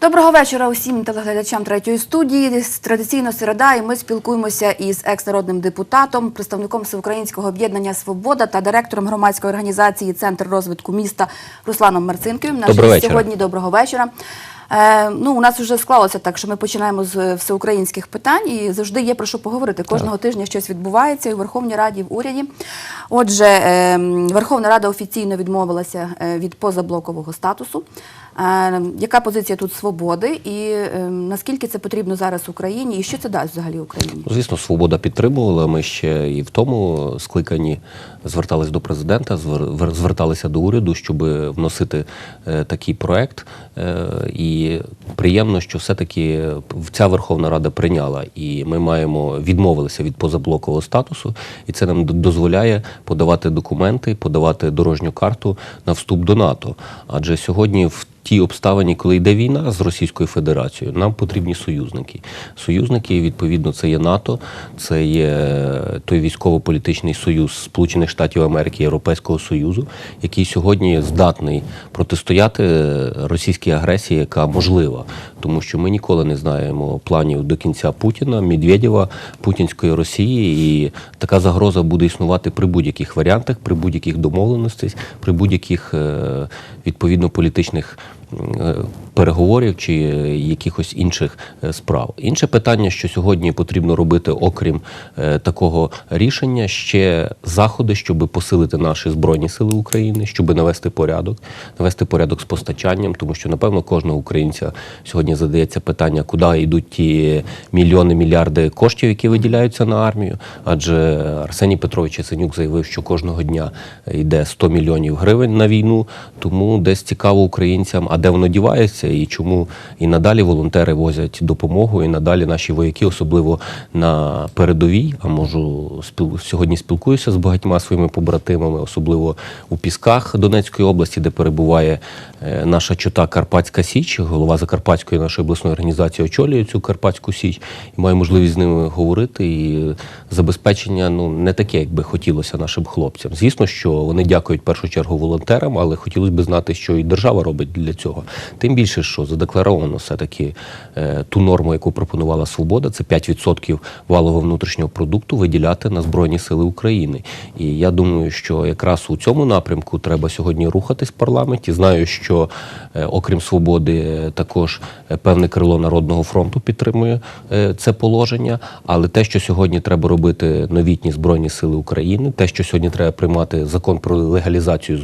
Доброго вечора усім телеглядачам третьої студії. Традиційно середа, і ми спілкуємося із екс-народним депутатом, представником Всеукраїнського об'єднання Свобода та директором громадської організації Центр розвитку міста Русланом Марцинківим. Наш Доброго вечора. сьогодні доброго вечора. Е, ну, у нас вже склалося так, що ми починаємо з е, всеукраїнських питань і завжди є про що поговорити. Кожного тижня щось відбувається і в Верховній Раді, і в уряді. Отже, е, Верховна Рада офіційно відмовилася е, від позаблокового статусу. Е, Яка позиція тут свободи, і е, наскільки це потрібно зараз Україні, і що це дасть взагалі Україні? Ну, Звісно, свобода підтримувала. Ми ще і в тому скликанні звертались до президента, звер- зверталися до уряду, щоб вносити е, такий проект. Е, і приємно, що все-таки ця Верховна Рада прийняла, і ми маємо відмовилися від позаблокового статусу, і це нам дозволяє подавати документи, подавати дорожню карту на вступ до НАТО. Адже сьогодні в тій обставині, коли йде війна з Російською Федерацією, нам потрібні союзники. Союзники, відповідно, це є НАТО, це є той військово-політичний союз Сполучених Штатів Америки Європейського Союзу, який сьогодні здатний протистояти російській агресії, яка можлива, тому що ми ніколи не знаємо планів до кінця Путіна, Медведєва, Путінської Росії, і така загроза буде існувати при будь-яких варіантах, при будь-яких домовленостях, при будь-яких е, відповідно політичних е, переговорів чи е, якихось інших е, справ. Інше питання, що сьогодні потрібно робити, окрім е, такого рішення, ще заходи, щоб посилити наші збройні сили України, щоб навести порядок, навести порядок з постачанням, тому що напевно кожного українця сьогодні задається питання, куди йдуть ті мільйони, мільярди коштів, які виділяються на армію. Адже Арсеній Петрович Яценюк заявив, що кожного дня йде 100 мільйонів гривень на війну. Тому десь цікаво українцям, а де воно дівається, і чому і надалі волонтери возять допомогу, і надалі наші вояки, особливо на передовій. А можу сьогодні спілкуюся з багатьма своїми побратимами, особливо у Пісках Донецької області, де перебуває е, наша чота Карпатська Січ, голова Закарпатської нашої обласної організації очолює цю Карпатську Січ, і маю можливість з ними говорити. І забезпечення ну не таке, як би хотілося нашим хлопцям. Звісно, що вони дякують в першу чергу волонтерам, але хотілося б знати, що і держава робить для цього. Тим більше, що задекларовано все-таки е, ту норму, яку пропонувала свобода, це 5% валового внутрішнього продукту виділяти на збройні сили України. І я думаю, що якраз у цьому напрямку треба сьогодні рухатись в парламенті. Знаю, що е, окрім свободи, е, також певне крило народного фронту підтримує це положення. Але те, що сьогодні треба робити новітні збройні сили України, те, що сьогодні треба приймати закон про легалізацію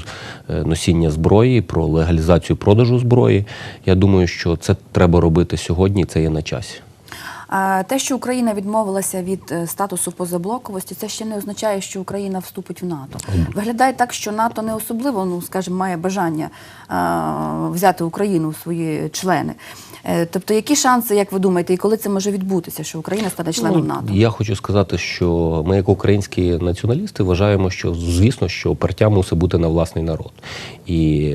носіння зброї, про легалізацію продажу зброї. Я думаю, що це треба робити сьогодні. Це є на часі. А те, що Україна відмовилася від е, статусу позаблоковості, це ще не означає, що Україна вступить в НАТО. Виглядає так, що НАТО не особливо, ну скажімо, має бажання взяти Україну в свої члени. Е, Тобто, які шанси, як ви думаєте, і коли це може відбутися, що Україна стане членом Ну, НАТО? Я хочу сказати, що ми, як українські націоналісти, вважаємо, що звісно, що партя мусить бути на власний народ. І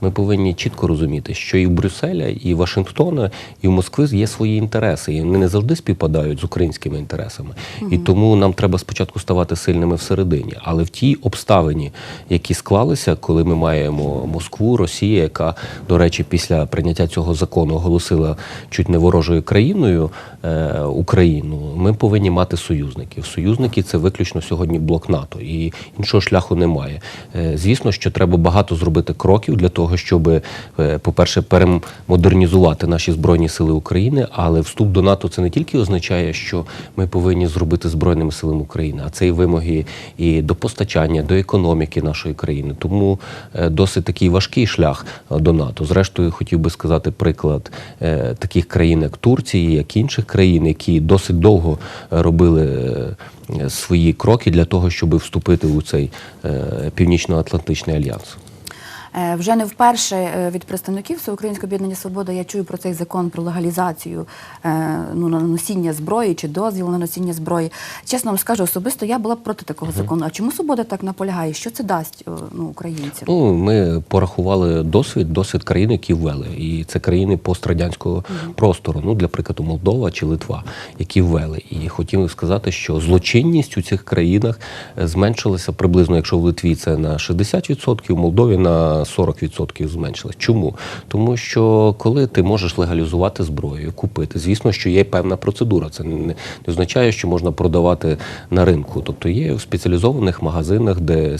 ми повинні чітко розуміти, що і в Брюсселя, і в Вашингтона, і в Москви є свої інтереси, і вони не завжди співпадають з українськими інтересами. І тому нам треба спочатку ставати сильними всередині. Але в тій обставині, які склалися, коли ми маємо Москву, Росія, яка, до речі, після прийняття цього закону оголосила чуть не ворожою країною е, Україну, ми повинні мати союзників. Союзники це виключно сьогодні блок НАТО, і іншого шляху немає. Е, звісно, що треба багато зробити кроків для того, щоб, е, по-перше, перемодернізувати наші збройні сили України, але вступ до НАТО це не тільки означає, що ми повинні зробити збройними силами України, а це і вимоги і до постачання, до економіки нашої країни. Тому е, досить такий важкий шлях е, до НАТО. Зрештою, хотів би сказати приклад таких країн, як Турції, як інших країн, які досить довго робили. Свої кроки для того, щоб вступити у цей північно-атлантичний альянс. Е, Вже не вперше е, від представників Всеукраїнського об'єднання Свобода я чую про цей закон про легалізацію е, ну, на носіння зброї чи дозвіл на носіння зброї. Чесно вам скажу, особисто я була проти такого закону. А чому свобода так наполягає? Що це дасть ну, українцям? Ну, ми порахували досвід, досвід країн, які ввели. І це країни пострадянського простору, ну, для прикладу, Молдова чи Литва, які ввели. І хотів сказати, що злочинність у цих країнах зменшилася приблизно, якщо в Литві це на 60%, в Молдові на 40% зменшилась. Чому? Тому що коли ти можеш легалізувати зброю, купити, звісно, що є певна процедура. Це не, не означає, що можна продавати на ринку. Тобто є в спеціалізованих магазинах, де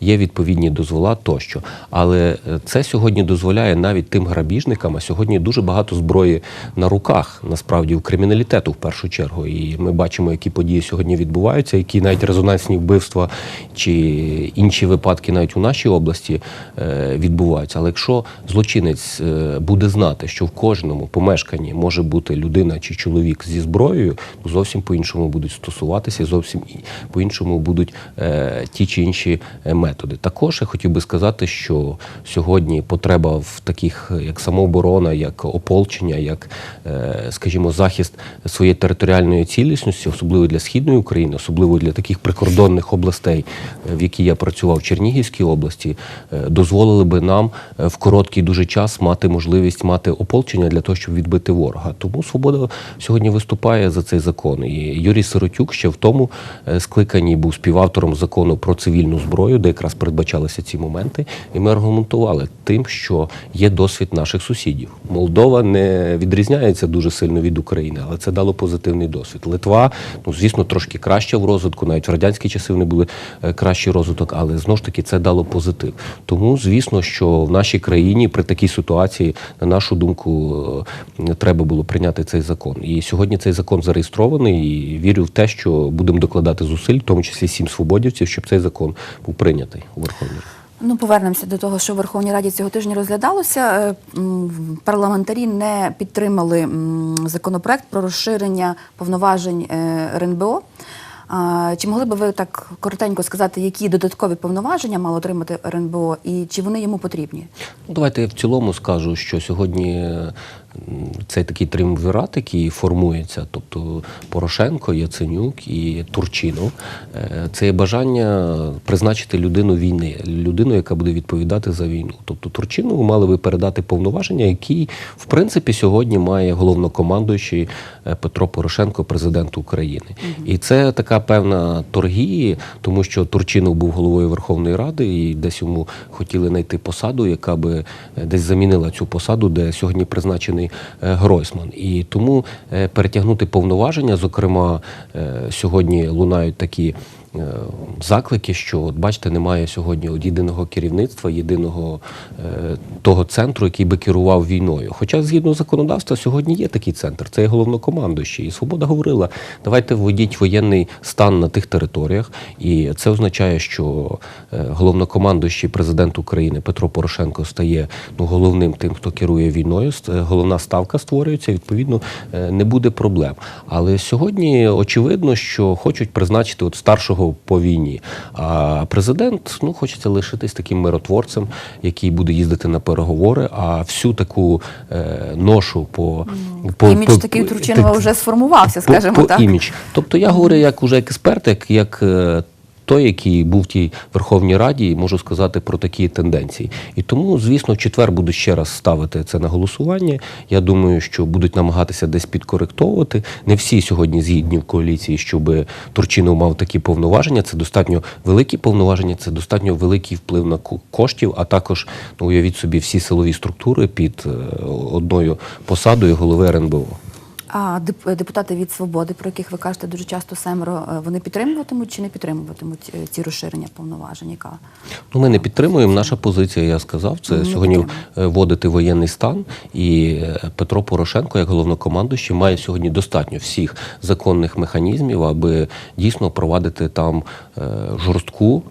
є відповідні дозвола тощо. Але е, це сьогодні дозволяє навіть тим грабіжникам, а сьогодні дуже багато зброї на руках, насправді у криміналітету в першу чергу. І ми бачимо, які події сьогодні відбуваються, які навіть резонансні вбивства чи інші випадки навіть у нашій області е, відбуваються. Але якщо злочинець е, буде знати, що в кожному помешканні може бути людина чи чоловік зі зброєю, то зовсім по-іншому будуть стосуватися, зовсім і- по-іншому будуть е, ті чи інші е, методи. Також я хотів би сказати, що сьогодні потреба в таких, е, як самооборона, як ополчення, як, е, скажімо, захист своєї територіальної цілісності, особливо для східної України, особливо для таких прикордонних областей, е, в які я працював в Чернігівській області, е, дозволили би нам е, в короткий дуже час мати можливість мати ополчення для того, щоб відбити ворога. Тому свобода сьогодні виступає за цей закон. І Юрій Сиротюк ще в тому е, скликанні був співавтором закону про цивільну зброю, де якраз передбачалися ці моменти. І ми аргументували тим, що є досвід наших сусідів. Молдова не відрізняється дуже сильно від України, але це дало позитивний досвід. Литва, ну звісно, трошки краще в розвитку, навіть в радянські часи вони були е, кращий розвиток, але знову ж таки це дало позитив. Тому, звісно, що в нашій країні при такій ситуації, на нашу думку, е, треба було прийняти цей закон. І сьогодні цей закон зареєстрований. І вірю в те, що будемо докладати зусиль, в тому числі сім свободівців, щоб цей закон був прийнятий у Верховній Раді. Ну, повернемося до того, що в Верховній Раді цього тижня розглядалося. Е, Парламентарі не підтримали законопроект про розширення повноважень е, РНБО. Чи могли би ви так коротенько сказати, які додаткові повноваження мало отримати РНБО і чи вони йому потрібні? Ну, давайте я в цілому скажу, що сьогодні м, цей такий триумвірат, який формується, тобто Порошенко, Яценюк і Турчинов, е, це є бажання призначити людину війни, людину, яка буде відповідати за війну. Тобто Турчинову мали би передати повноваження, які в принципі сьогодні має головнокомандуючий е, Петро Порошенко, президент України. І це така певна торгія, тому що Турчинов був головою Верховної Ради, і десь йому хотіли знайти посаду, яка би е, десь замінила цю посаду, де сьогодні призначений е, Гройсман. І тому е, перетягнути повноваження, зокрема, е, сьогодні лунають такі. Е, Заклики, що от бачите, немає сьогодні от єдиного керівництва, єдиного е, того центру, який би керував війною. Хоча згідно законодавства сьогодні є такий центр, це є головнокомандуючий. І Свобода говорила: давайте введіть воєнний стан на тих територіях, і це означає, що е, головнокомандуючий президент України Петро Порошенко стає ну головним тим, хто керує війною. Головна ставка створюється. Відповідно, не буде проблем. Але сьогодні очевидно, що хочуть призначити от старшого по війні. А президент ну хочеться лишитись таким миротворцем, який буде їздити на переговори. А всю таку е, ношу по, по Імідж такий Тручинова так, вже сформувався, скажімо по, по так. імідж. Тобто я говорю як уже як експерт, як, як е, той, який був в тій Верховній Раді, можу сказати про такі тенденції. І тому, звісно, в четвер буду ще раз ставити це на голосування. Я думаю, що будуть намагатися десь підкоректовувати. Не всі сьогодні згідні в коаліції, щоб Турчинов мав такі повноваження. Це достатньо великі повноваження, це достатньо великий вплив на ко- коштів, а також ну, уявіть собі всі силові структури під е, одною посадою голови РНБО. А депутати від свободи, про яких ви кажете дуже часто семеро, е, вони підтримуватимуть чи не підтримуватимуть е, ці розширення повноважень? Яка Ну, ми не підтримуємо. Наша позиція, я сказав, це Не сьогодні е, вводити воєнний стан. І Петро Порошенко, як головнокомандуючий, має сьогодні достатньо всіх законних механізмів, аби дійсно провадити там жорстку.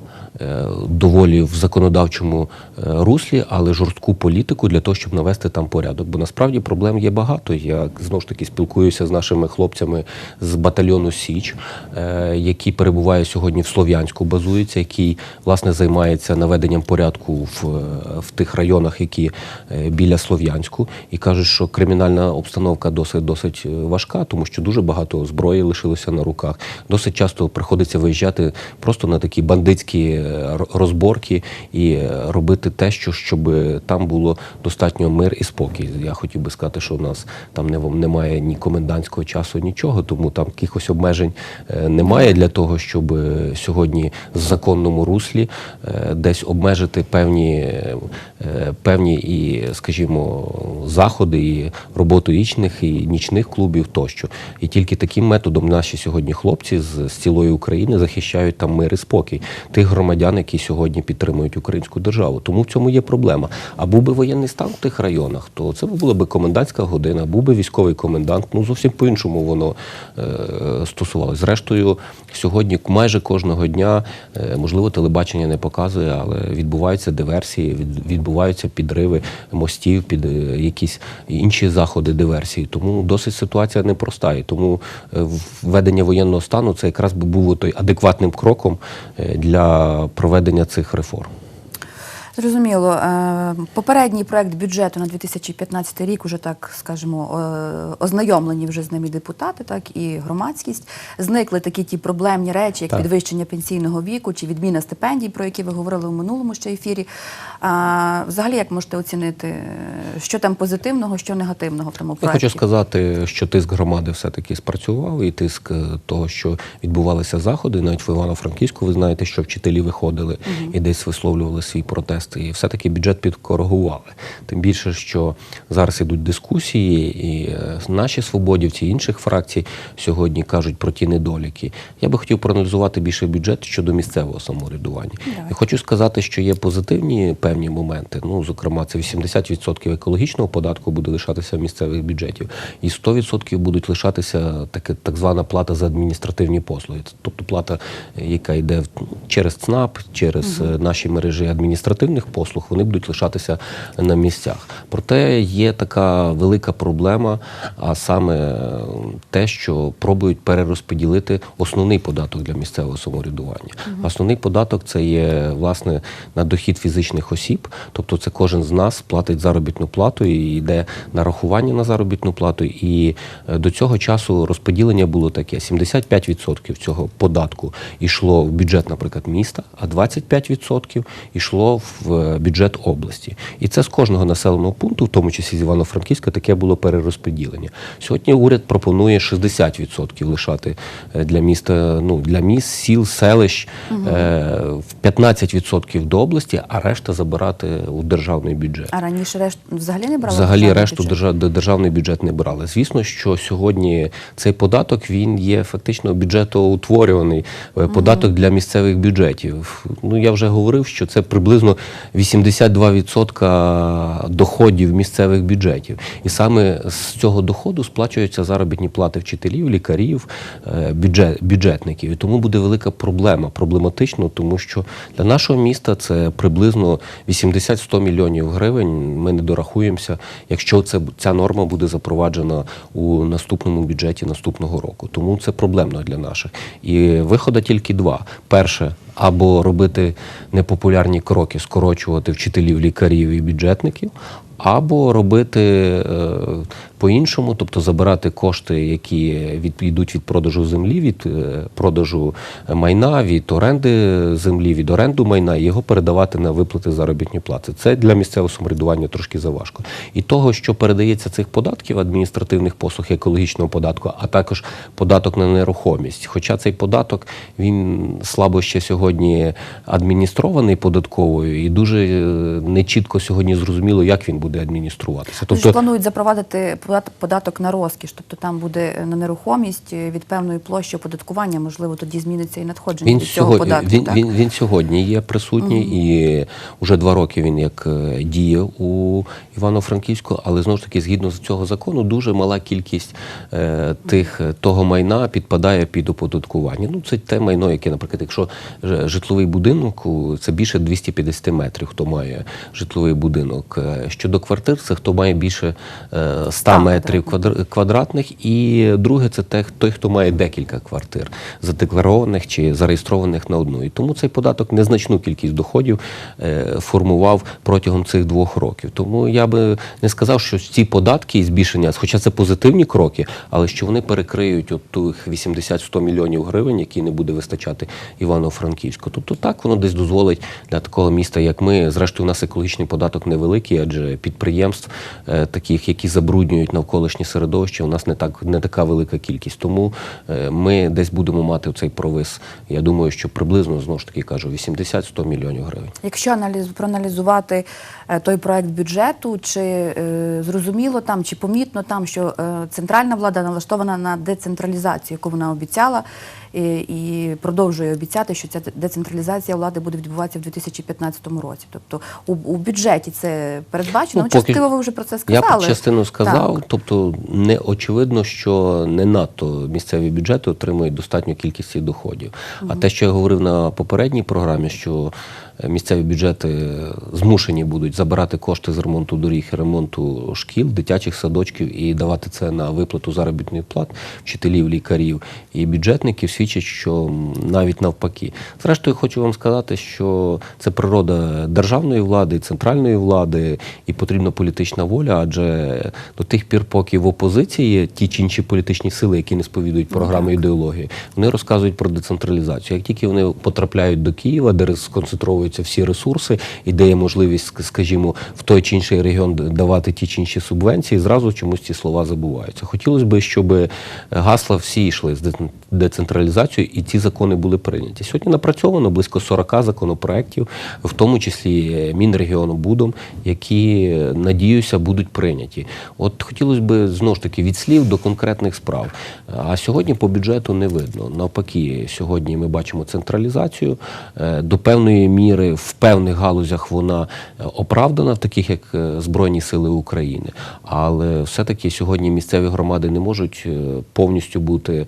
Е, доволі в законодавчому е, руслі, але жорстку політику для того, щоб навести там порядок. Бо насправді проблем є багато. Я знову ж таки спілкуюся з нашими хлопцями з батальйону Січ, е, які перебуває сьогодні в Слов'янську, базується, який власне займається наведенням порядку в, в тих районах, які біля Слов'янську, і кажуть, що кримінальна обстановка досить досить важка, тому що дуже багато зброї лишилося на руках. Досить часто приходиться виїжджати просто на такі бандитські розборки і е, робити те, що щоб там було достатньо мир і спокій. Я хотів би сказати, що у нас там не, немає ні комендантського часу, нічого, тому там якихось обмежень е, немає для того, щоб е, сьогодні в законному руслі е, десь обмежити певні, е, певні і, скажімо, заходи і роботу нічних і нічних клубів тощо. І тільки таким методом наші сьогодні хлопці з, з цілої України захищають там мир і спокій тих громадян, які сьогодні підтримують українську державу. Тому в цьому є проблема. А був би воєнний стан в тих районах, то це була би комендантська година, був би військовий комендант. Ну зовсім по-іншому воно е, стосувалося. Зрештою, сьогодні майже кожного дня, е, можливо, телебачення не показує, але відбуваються диверсії, від, відбуваються підриви мостів, під е, якісь інші заходи диверсії. Тому досить ситуація непроста. І тому е, введення воєнного стану це якраз би було той адекватним кроком е, для проведення цих реформ. Зрозуміло. Е, Попередній проект бюджету на 2015 рік уже так скажімо, е, ознайомлені вже з ним і депутати, так і громадськість. Зникли такі ті проблемні речі, як Так. підвищення пенсійного віку чи відміна стипендій, про які ви говорили у минулому ще ефірі. А, взагалі, як можете оцінити, що там позитивного, що негативного в тому Я хочу сказати, що тиск громади все-таки спрацював, і тиск е, того, що відбувалися заходи, навіть в Івано-Франківську, ви знаєте, що вчителі виходили і десь висловлювали свій протест. І все-таки бюджет підкоригували. Тим більше, що зараз ідуть дискусії, і е, наші свободівці інших фракцій сьогодні кажуть про ті недоліки. Я би хотів проаналізувати більше бюджет щодо місцевого самоврядування. Давай. І хочу сказати, що є позитивні певні моменти. Ну, зокрема, це 80% екологічного податку буде лишатися в місцевих бюджетів, і 100% будуть лишатися таке так звана плата за адміністративні послуги. Тобто плата, яка йде через ЦНАП, через е, наші мережі адміністративних послуг, вони будуть лишатися на місцях. Проте є така велика проблема, а саме е, те, що пробують перерозподілити основний податок для місцевого самоврядування. Основний податок це є власне на дохід фізичних осіб, тобто це кожен з нас платить заробітну плату і йде нарахування на заробітну плату. І е, до цього часу розподілення було таке: 75% цього податку йшло в бюджет, наприклад, міста, а 25% йшло в е, бюджет області. І це з кожного населеного пункту, в тому числі з Івано-Франківська, таке було перерозподілення. Сьогодні уряд пропонує 60% лишати е, для міста, ну для міст, сіл, селищ, е, в 15% до області, а решта забирати у державний бюджет. А раніше решт взагалі не брали Взагалі решту бюджет? держав, державний бюджет не брали. Звісно, що сьогодні цей податок він є фактично бюджетоутворюваний е, податок для місцевих бюджетів. Ну я вже говорив, що це приблизно 82% доходів місцевих бюджетів. І саме з цього доходу сплачуються заробітні плати вчителів, лікарів, е, бюджет, бюджетників. І тому буде велика проблема, проблематично, тому що для нашого міста це приблизно 80-100 мільйонів гривень. Ми не дорахуємося, якщо це ця норма буде запроваджена у наступному бюджеті наступного року. Тому це проблемно для наших. І виходу тільки два: перше. Або робити непопулярні кроки, скорочувати вчителів, лікарів і бюджетників, або робити е, по-іншому, тобто забирати кошти, які від, йдуть від продажу землі, від е, продажу майна, від оренди землі, від оренду майна, і його передавати на виплати заробітні плати. Це для місцевого самоврядування трошки заважко. І того, що передається цих податків, адміністративних послуг, екологічного податку, а також податок на нерухомість. Хоча цей податок він слабо ще сьогодні адміністрований податковою, і дуже е, нечітко сьогодні зрозуміло, як він буде адмініструватися. Тобто, Тобто планують запровадити податок на розкіш, тобто там буде е, на нерухомість е, від певної площі оподаткування, можливо, тоді зміниться і надходження Він від цього сьогодні, податку. він, так? він, він сьогодні є присутній і вже два роки він як е, діє у Івано-Франківську, але знову ж таки, згідно з цього закону, дуже мала кількість е, тих того майна підпадає під оподаткування. Ну це те майно, яке, наприклад, якщо житловий будинок, це більше 250 метрів, хто має житловий будинок. Щодо квартир, це хто має більше е, 100 метрів квадр- квадратних, і друге це те, той, хто має декілька квартир, задекларованих чи зареєстрованих на одну. І тому цей податок незначну кількість доходів е, формував протягом цих двох років. Тому я би не сказав, що ці податки і збільшення, хоча це позитивні кроки, але що вони перекриють от тих 80-100 мільйонів гривень, які не буде вистачати Івано-Франківську. Тобто так воно десь дозволить для такого міста, як ми. Зрештою, у нас екологічний податок невеликий, адже підприємств е, таких, які забруднюють навколишнє середовище, у нас не так не така велика кількість. Тому е, ми десь будемо мати цей провис. Я думаю, що приблизно знову ж таки кажу 80-100 мільйонів гривень. Якщо аналіз проаналізувати е, той проект бюджету, чи е, зрозуміло там, чи помітно там, що е, центральна влада налаштована на децентралізацію, яку вона обіцяла, і, продовжує обіцяти, що ця децентралізація влади буде відбуватися в 2015 році. Тобто у, у бюджеті це передбачено. Ну, частково ви вже про це сказали. Я частину сказав, Так. тобто не очевидно, що не надто місцеві бюджети отримують достатню кількість доходів. доходів. А те, що я говорив на попередній програмі, що місцеві бюджети змушені будуть забирати кошти з ремонту доріг, і ремонту шкіл, дитячих садочків і давати це на виплату заробітних плат вчителів, лікарів і бюджетників, свідчить, що навіть навпаки. Зрештою, хочу вам сказати, що це природа державної влади, центральної влади, і потрібна політична воля, адже до тих пір, поки в опозиції ті чи інші політичні сили, які не сповідують програми ідеології, вони розказують про децентралізацію. Як тільки вони потрапляють до Києва, де сконцентровуються всі ресурси, і де є можливість, скажімо, в той чи інший регіон давати ті чи інші субвенції, зразу чомусь ці слова забуваються. Хотілося б, щоб гасла всі йшли з децентралізацією, і ці закони були прийняті. Сьогодні напрацьовано близько 40 законопроєктів, в тому числі е, Мінрегіонобудом, які, е, надіюся, будуть прийняті. От хотілося б знову ж таки від слів до конкретних справ. А сьогодні по бюджету не видно. Навпаки, сьогодні ми бачимо централізацію Е, до певної міри в певних галузях вона е, оправдана, таких як е, Збройні Сили України. Але все-таки сьогодні місцеві громади не можуть е, повністю бути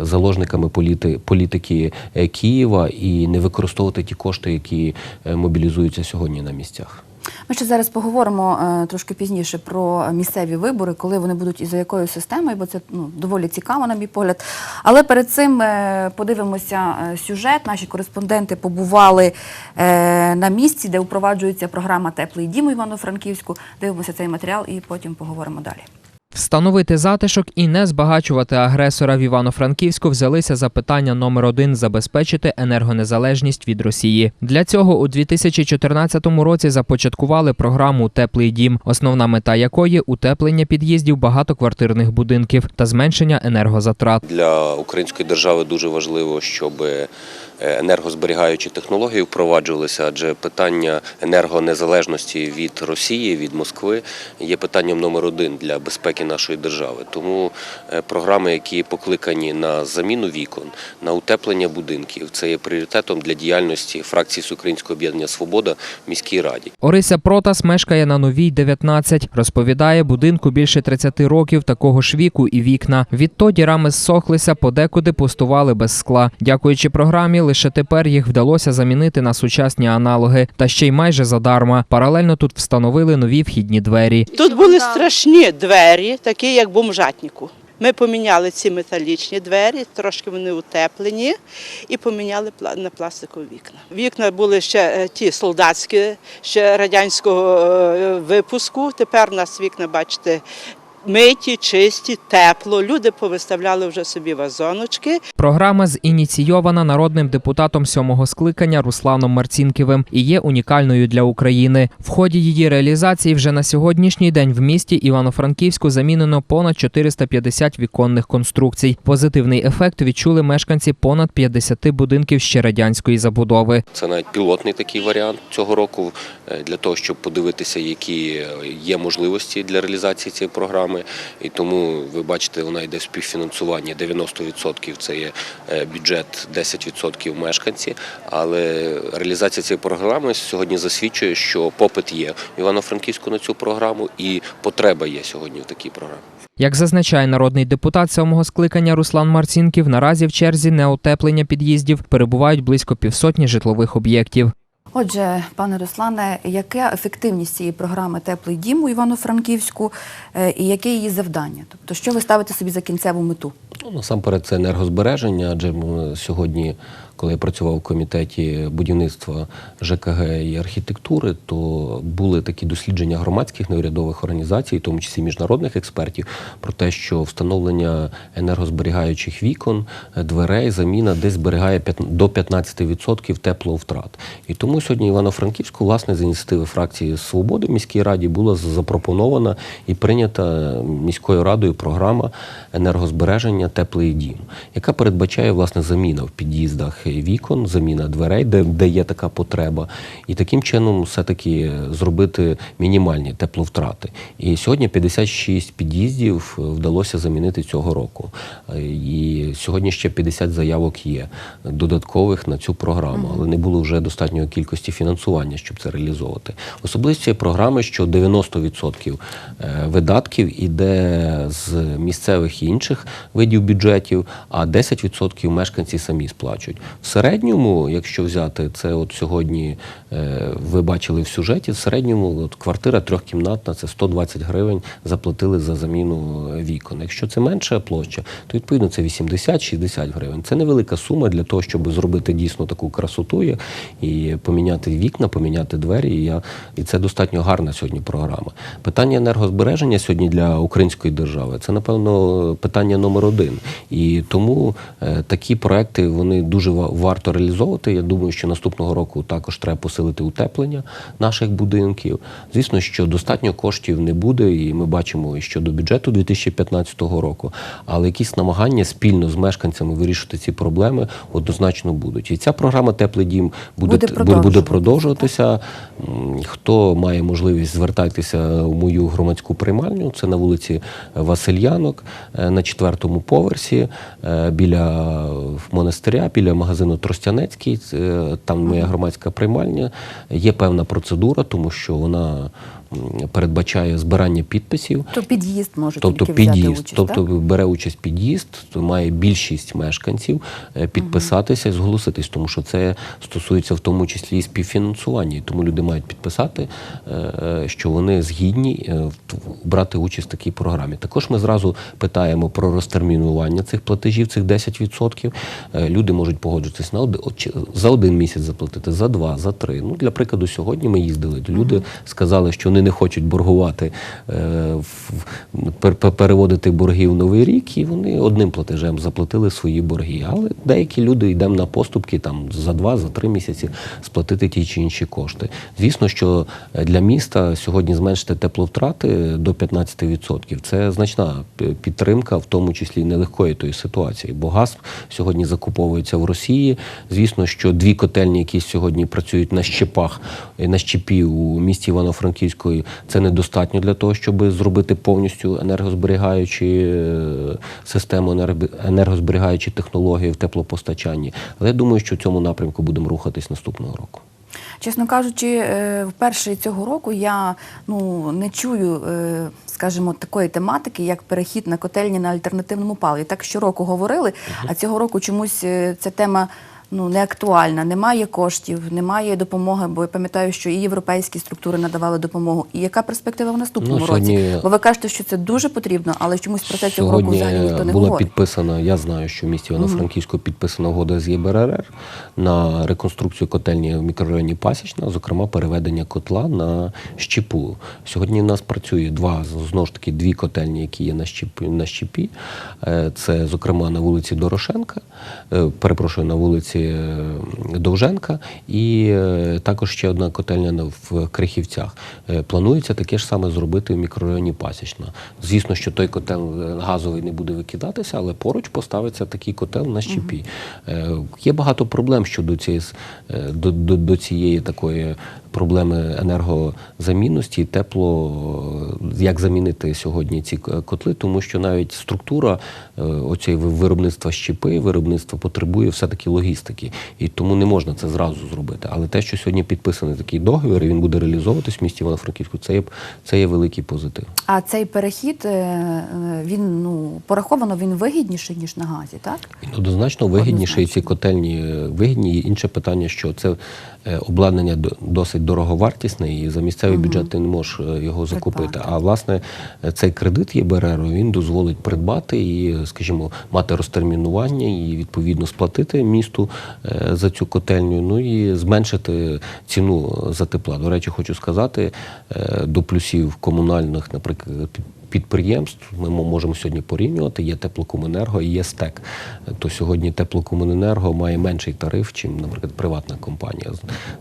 заложниками політи, політики Києва і не використовувати ті кошти, які мобілізуються сьогодні на місцях. Ми ще зараз поговоримо е, трошки пізніше про місцеві вибори, коли вони будуть і за якою системою, бо це ну, доволі цікаво, на мій погляд. Але перед цим е, подивимося е, сюжет. Наші кореспонденти побували на місці, де впроваджується програма Теплий дім у Івано-Франківську. Дивимося цей матеріал і потім поговоримо далі. Встановити затишок і не збагачувати агресора в Івано-Франківську взялися за питання номер один забезпечити енергонезалежність від Росії. Для цього у 2014 році започаткували програму Теплий дім, основна мета якої утеплення під'їздів багатоквартирних будинків та зменшення енергозатрат. Для української держави дуже важливо, щоб енергозберігаючі технології впроваджувалися, адже питання енергонезалежності від Росії, від Москви є питанням номер один для безпеки нашої держави. Тому е, програми, які покликані на заміну вікон, на утеплення будинків, це є пріоритетом для діяльності фракції Всеукраїнського об'єднання Свобода в міській раді. Орися Протас мешкає на новій 19. Розповідає, будинку більше 30 років такого ж віку і вікна. Відтоді рами зсохлися, подекуди пустували без скла. Дякуючи програмі, лише тепер їх вдалося замінити на сучасні аналоги, та ще й майже задарма. Паралельно тут встановили нові вхідні двері. Тут були страшні двері, такі як бомжатнику. Ми поміняли ці металічні двері, трошки вони утеплені, і поміняли на пластикові вікна. Вікна були ще е, ті солдатські, ще радянського е, випуску. Тепер у нас вікна, бачите, миті, чисті, тепло. Люди повиставляли вже собі вазоночки. Програма зініційована народним депутатом сьомого скликання Русланом Марцінківим і є унікальною для України. В ході її реалізації вже на сьогоднішній день в місті Івано-Франківську замінено понад 450 віконних конструкцій. Позитивний ефект відчули мешканці понад 50 будинків ще радянської забудови. Це навіть пілотний такий варіант цього року е, для того, щоб подивитися, які е, є можливості для реалізації цієї програми. І тому ви бачите, вона йде в співфінансуванні 90% це є е, бюджет, 10% мешканці. Але реалізація цієї програми сьогодні засвідчує, що попит є в Івано-Франківську на цю програму, і потреба є сьогодні в такій програмі. Як зазначає народний депутат сьомого скликання Руслан Марцінків, наразі в черзі неутеплення під'їздів перебувають близько півсотні житлових об'єктів. Отже, пане Руслане, яка ефективність цієї програми Теплий дім у Івано-Франківську е, і яке її завдання? Тобто, що ви ставите собі за кінцеву мету? Ну, насамперед, це енергозбереження, адже сьогодні, коли я працював в комітеті будівництва ЖКГ і архітектури, то були такі дослідження громадських неурядових організацій, в тому числі міжнародних експертів, про те, що встановлення енергозберігаючих вікон, е, дверей, заміна десь зберігає до 15% тепловтрат. І тому сьогодні Івано-Франківську, власне, з ініціативи фракції Свободи в міській раді була запропонована і прийнята міською радою програма енергозбереження Теплий дім, яка передбачає власне заміна в під'їздах вікон, заміна дверей, де, де є така потреба, і таким чином все-таки зробити мінімальні тепловтрати. І сьогодні 56 під'їздів вдалося замінити цього року. Е, І сьогодні ще 50 заявок є додаткових на цю програму, але не було вже достатньої кількості фінансування, щоб це реалізовувати. Особливість цієї програми, що 90% е, видатків іде з місцевих і інших видів бюджетів, а 10% мешканці самі сплачують. В середньому, якщо взяти це, от сьогодні е, ви бачили в сюжеті, в середньому от квартира трьохкімнатна це 120 гривень заплатили за заміну вікон. Якщо це менша площа, то відповідно це 80-60 гривень. Це невелика сума для того, щоб зробити дійсно таку красоту і поміняти вікна, поміняти двері. І, я, і це достатньо гарна сьогодні програма. Питання енергозбереження сьогодні для української держави це напевно питання номер один. І тому е, такі проекти вони дуже ва- варто реалізовувати. Я думаю, що наступного року також треба посилити утеплення наших будинків. Звісно, що достатньо коштів не буде, і ми бачимо щодо бюджету 2015 року, але якісь намагання спільно з мешканцями вирішити ці проблеми однозначно будуть. І ця програма Теплий дім буде, Буде буде, продовжуватися. Хто має можливість звертайтеся в мою громадську приймальню, це на вулиці Васильянок е, на четвертому поверсі е, біля монастиря, біля магазину Тростянецький. Е, Там моя громадська приймальня. Є певна процедура, тому що вона передбачає збирання підписів. То під'їзд може Тобто тільки взяти під'їзд, участь, тобто так? бере участь під'їзд, то має більшість мешканців е, підписатися і зголоситись, тому що це стосується в тому числі і співфінансування. Тому люди мають підписати, е, е, що вони згідні брати участь в такій програмі. Також ми зразу питаємо про розтермінування цих платежів, цих 10%. Е, Люди можуть погоджуватись на один, за один місяць заплатити, за два, за три. Ну для прикладу, сьогодні ми їздили. Люди сказали, що вони не хочуть боргувати е, в- пер- пер- переводити борги в новий рік, і вони одним платежем заплатили свої борги. Але деякі люди йдемо на поступки там за два, за три місяці сплатити ті чи інші кошти. Звісно, що е, для міста сьогодні зменшити тепловтрати до 15%. Це значна підтримка, в тому числі нелегкої тої ситуації. Бо газ сьогодні закуповується в Росії. Звісно, що дві котельні, які сьогодні працюють на щепах, е, на щепі у місті Івано-Франківської, це недостатньо для того, щоб зробити повністю енергозберігаючі е, систему, енерго- енергозберігаючі технології в теплопостачанні. Але я думаю, що в цьому напрямку будемо рухатись наступного року. Чесно кажучи, е, вперше цього року я ну не чую, е, скажімо, такої тематики, як перехід на котельні на альтернативному паливі. Так щороку говорили, а цього року чомусь е, ця тема ну не актуальна, немає коштів, немає допомоги. Бо я пам'ятаю, що і європейські структури надавали допомогу. І яка перспектива в наступному Ну, сьогодні- році? Бо ви кажете, що це дуже потрібно, але чомусь про це цього року взагалі ніхто не була говорить. підписана, я знаю, що в місті Івано-Франківську підписана угода з ЄБРР на реконструкцію котельні в мікрорайоні Пасічна, зокрема переведення котла на щепу. Сьогодні в нас працює два знову ж таки дві котельні, які є на щепі. На щепі. Е, Це, зокрема, на вулиці Дорошенка, е, перепрошую, на вулиці е, Довженка, і е, також ще одна котельня в Крихівцях. Е, Планується таке ж саме зробити в мікрорайоні Пасічна. Звісно, що той котел газовий не буде викидатися, але поруч поставиться такий котел на щепі. Угу. Є багато проблем щодо цієї, до, до, до цієї такої проблеми енергозамінності, тепло, як замінити сьогодні ці котли, тому що навіть структура е, ви- виробництва щепи, виробництва потребує все-таки логістики. І тому не можна це зразу зробити. Але те, що сьогодні підписаний такий договір, і він буде реалізовуватись в місті Івано-Франківську, це є, це є великий позитив. А цей перехід е, е, він ну пораховано він вигідніший ніж на газі, так? Він однозначно вигідніше, і ці котельні вигідні. І Інше питання, що це обладнання до- досить дороговартісне, і за місцевий бюджет ти не можеш е, його закупити. А власне е, цей кредит ЄБРР він дозволить придбати і, скажімо, мати розтермінування і відповідно сплатити місту е, за цю котельню. Ну і зменшити ціну за тепла. До речі, хочу сказати е, до плюсів комунальних, наприклад, підприємств. Ми можемо сьогодні порівнювати. Є теплокомуненерго і є СТЕК. То сьогодні теплокомуненерго має менший тариф, чим, наприклад, приватна компанія.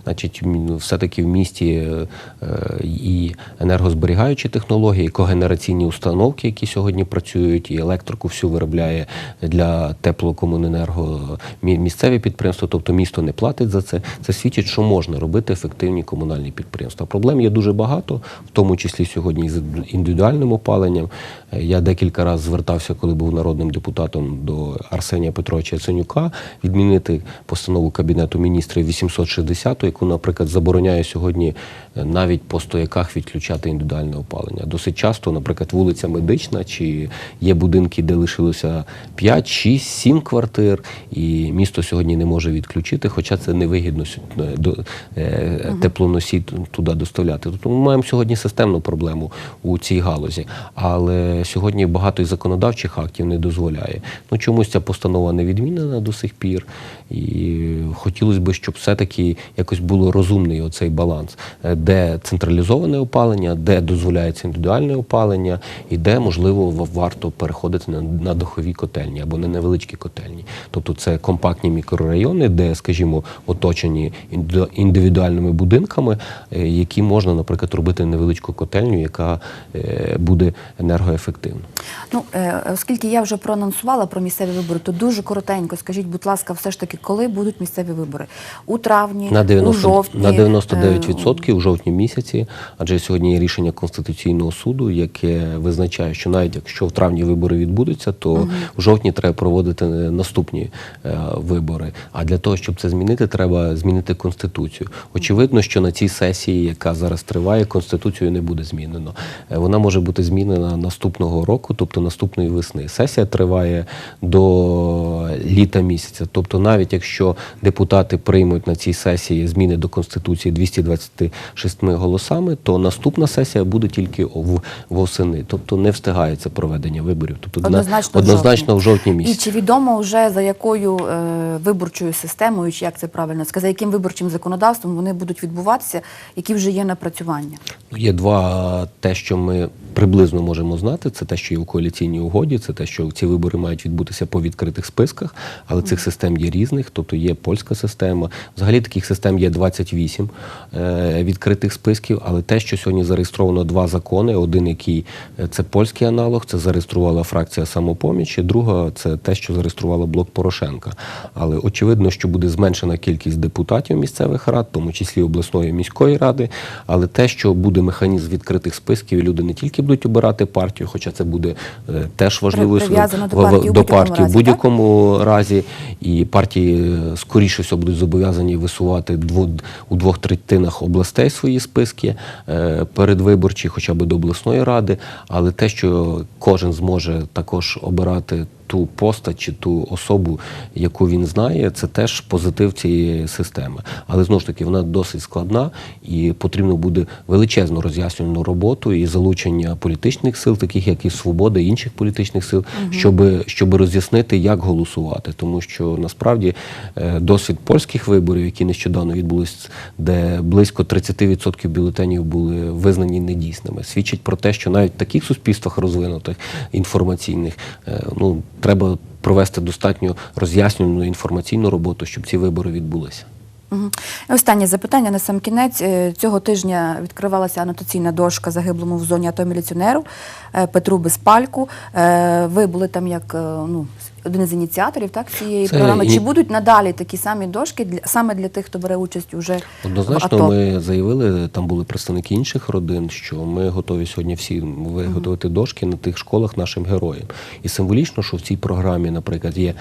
Значить, все-таки в місті е, і енергозберігаючі технології, і когенераційні установки, які сьогодні працюють, і електрику всю виробляє для теплокомуненерго місцеві підприємства, тобто місто не платить за це. Це свідчить, що можна робити ефективні комунальні підприємства. Проблем є дуже багато, в тому числі сьогодні з індивідуальним опаленням. Е, Я декілька разів звертався, коли був народним депутатом до Арсенія Петровича Яценюка, відмінити постанову Кабінету міністрів 860, яку, наприклад, забороняє сьогодні е, навіть по стояках відключати індивідуальне опалення. Досить часто, наприклад, вулиця Медична, чи є будинки, де лишилося 5, 6, 7 квартир, і місто сьогодні не може відключити, хоча це невигідно е, е, теплоносій туди доставляти. Тобто ми маємо сьогодні системну проблему у цій галузі. Але сьогодні багато із законодавчих актів не дозволяє. Ну чомусь ця постанова не відмінена до сих пір. І хотілося б, щоб все-таки якось було розумний оцей баланс, е, де централізоване опалення, де дозволяється індивідуальне опалення, і де можливо варто переходити на, на дахові котельні або на невеличкі котельні. Тобто це компактні мікрорайони, де, скажімо, оточені індивідуальними будинками, е, які можна, наприклад, робити невеличку котельню, яка е, буде енергоефективна. Ну, е, оскільки я вже проанонсувала про місцеві вибори, то дуже коротенько скажіть, будь ласка, все ж таки, коли будуть місцеві вибори? У травні, На у жовтні? на Е, 99% у жовтні місяці, адже сьогодні є рішення Конституційного суду, яке визначає, що навіть якщо в травні вибори відбудуться, то в жовтні треба проводити наступні е, вибори. А для того, щоб це змінити, треба змінити конституцію. Очевидно, що на цій сесії, яка зараз триває, конституцію не буде змінено. Е, Вона може бути змінена наступного року, тобто наступної весни. Сесія триває до літа місяця. Тобто, навіть якщо депутати приймуть на цій сесії зміни до конституції 226 голосами, то наступна сесія буде тільки в восени. Тобто не встигається проведення виборів. Тобто на- Однозначно, однозначно в жовтні І місяці. чи відомо вже за якою е, виборчою системою, чи як це правильно сказати, яким виборчим законодавством вони будуть відбуватися, які вже є напрацювання? Є два те, що ми приблизно можемо знати. Це те, що є у коаліційній угоді, це те, що ці вибори мають відбутися по відкритих списках, але цих систем є різних. Тобто є польська система. Взагалі таких систем є 28 е, відкритих списків. Але те, що сьогодні зареєстровано два закони: один, який е, це польський аналог, це зареєструвала фракція самопоміч, і друга це те, що зареєструвала блок Порошенка. Але очевидно, що буде зменшена кількість депутатів місцевих рад, в тому числі обласної міської ради. Але те, що буде механізм відкритих списків, і люди не тільки будуть обирати партію, хоча це буде е, теж важливою до в- в- партії до партії в будь-якому разі. І партії е, скоріше всього будуть зобов'язані висувати дву, у двох третинах областей свої списки е, передвиборчі, хоча б до обласної ради. Але те, що кожен зможе також обирати ту постать чи ту особу, яку він знає, це теж позитив цієї системи. Але знову ж таки вона досить складна і потрібно буде величезну роз'яснювальну роботу і залучення політичних сил, таких як і Свобода, і інших політичних сил, щоб, щоб роз'яснити, як голосувати. Тому що насправді е, досвід польських виборів, які нещодавно відбулись, де близько 30% бюлетенів були визнані недійсними, свідчить про те, що навіть в таких суспільствах розвинутих інформаційних е, ну треба провести достатньо роз'яснювальну інформаційну роботу, щоб ці вибори відбулися. Останнє запитання на сам кінець. Е, Цього тижня відкривалася анотаційна дошка загиблому в зоні АТО міліціонеру е, Петру Безпальку. Е, Ви були там як ну, один з ініціаторів так, цієї Це програми. Чи будуть надалі такі самі дошки для, саме для тих, хто бере участь уже в Однозначно, АТО? ми заявили, там були представники інших родин, що ми готові сьогодні всі виготовити дошки на тих школах нашим героям. І символічно, що в цій програмі, наприклад, є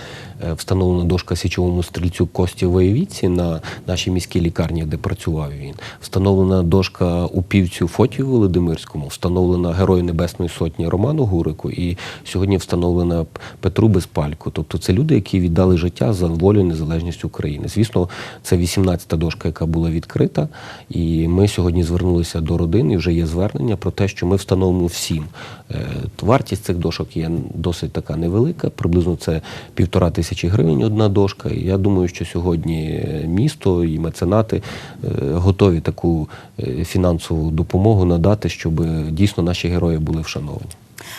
встановлена дошка січовому стрільцю Кості Воєвіці на нашій міській лікарні, де працював він. Встановлена дошка упівцю Фотію Володимирському, встановлена Герою Небесної Сотні Роману Гурику, і сьогодні встановлена Петру Безпальку. Тобто це люди, які віддали життя за волю і незалежність України. Звісно, це 18-та дошка, яка була відкрита. І ми сьогодні звернулися до родин, і вже є звернення про те, що ми встановимо всім. Е, Вартість цих дошок є досить така невелика, приблизно це півтора тисячі гривень одна дошка. І я думаю, що сьогодні е, місто і меценати е, готові таку е, фінансову допомогу надати, щоб дійсно наші герої були вшановані.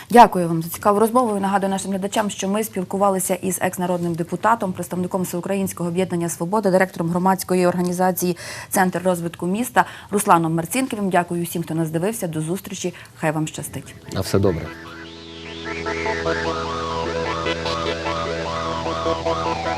Дякую вам за цікаву розмову. І Нагадую нашим глядачам, що ми спілкувалися із екс-народним депутатом, представником Всеукраїнського об'єднання Свобода, директором громадської організації Центр розвитку міста Русланом Марцінківим. Дякую всім, хто нас дивився. До зустрічі. Хай вам щастить. На все добре. Música